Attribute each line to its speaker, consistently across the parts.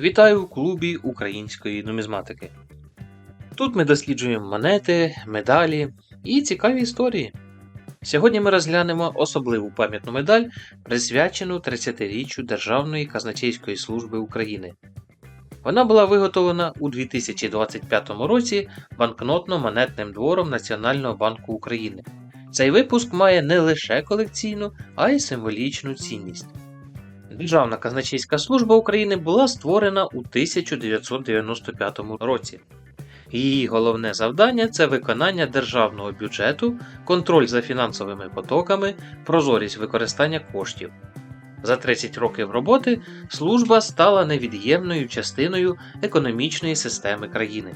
Speaker 1: Вітаю в клубі української нумізматики. Тут ми досліджуємо монети, медалі і цікаві історії. Сьогодні ми розглянемо особливу пам'ятну медаль, присвячену 30-річчю Державної казначейської служби України. Вона була виготовлена у 2025 році банкнотно-монетним двором Національного банку України. Цей випуск має не лише колекційну, а й символічну цінність. Державна казначейська служба України була створена у 1995 році. Її головне завдання це виконання державного бюджету, контроль за фінансовими потоками, прозорість використання коштів. За 30 років роботи служба стала невід'ємною частиною економічної системи країни.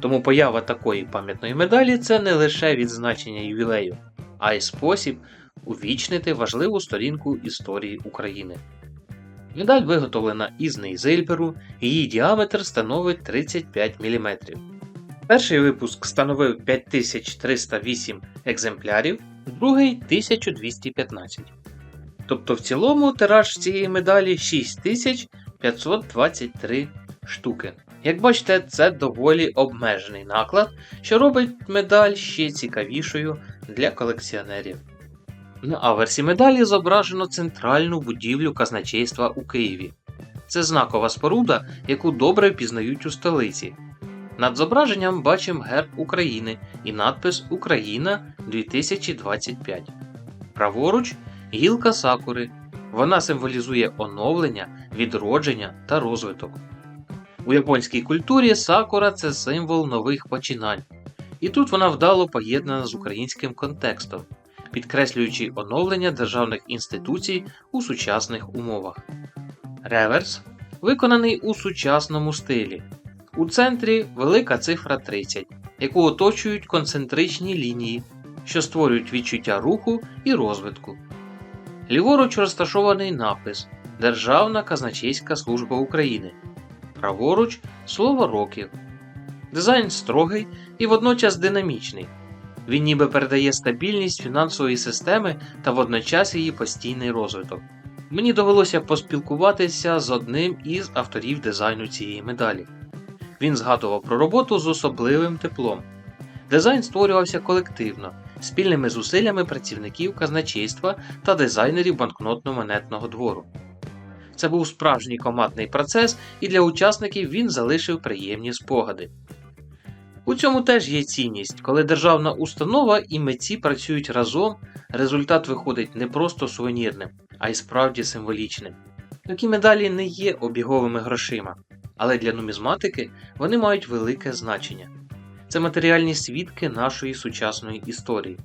Speaker 1: Тому поява такої пам'ятної медалі це не лише відзначення ювілею, а й спосіб увічнити важливу сторінку історії України. Медаль виготовлена із нейзильберу, її діаметр становить 35 мм. Перший випуск становив 5308 екземплярів, другий 1215. Тобто в цілому тираж цієї медалі 6523 штуки. Як бачите, це доволі обмежений наклад, що робить медаль ще цікавішою для колекціонерів. На аверсі медалі зображено центральну будівлю казначейства у Києві. Це знакова споруда, яку добре впізнають у столиці. Над зображенням бачимо герб України і надпис Україна 2025. Праворуч гілка сакури. Вона символізує оновлення, відродження та розвиток. У японській культурі сакура це символ нових починань. І тут вона вдало поєднана з українським контекстом підкреслюючи оновлення державних інституцій у сучасних умовах. Реверс виконаний у сучасному стилі. У центрі велика цифра 30, яку оточують концентричні лінії, що створюють відчуття руху і розвитку. Ліворуч розташований напис Державна казначейська служба України. Праворуч слово років. Дизайн строгий і водночас динамічний. Він ніби передає стабільність фінансової системи та водночас її постійний розвиток. Мені довелося поспілкуватися з одним із авторів дизайну цієї медалі. Він згадував про роботу з особливим теплом. Дизайн створювався колективно, спільними зусиллями працівників казначейства та дизайнерів банкнотно-монетного двору. Це був справжній командний процес, і для учасників він залишив приємні спогади. У цьому теж є цінність, коли державна установа і митці працюють разом, результат виходить не просто сувенірним, а й справді символічним. Такі медалі не є обіговими грошима, але для нумізматики вони мають велике значення. Це матеріальні свідки нашої сучасної історії.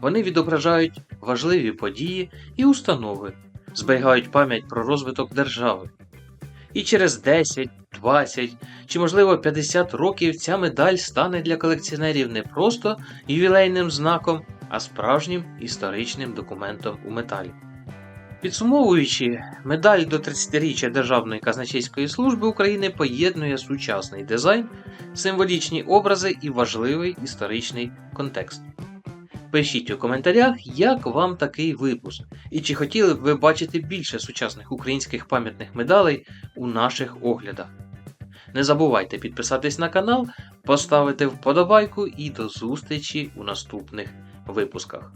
Speaker 1: Вони відображають важливі події і установи, зберігають пам'ять про розвиток держави. І через 10, 20 чи, можливо, 50 років ця медаль стане для колекціонерів не просто ювілейним знаком, а справжнім історичним документом у металі. Підсумовуючи, медаль до 30-річчя Державної казначейської служби України поєднує сучасний дизайн, символічні образи і важливий історичний контекст. Пишіть у коментарях, як вам такий випуск, і чи хотіли б ви бачити більше сучасних українських пам'ятних медалей у наших оглядах. Не забувайте підписатись на канал, поставити вподобайку і до зустрічі у наступних випусках.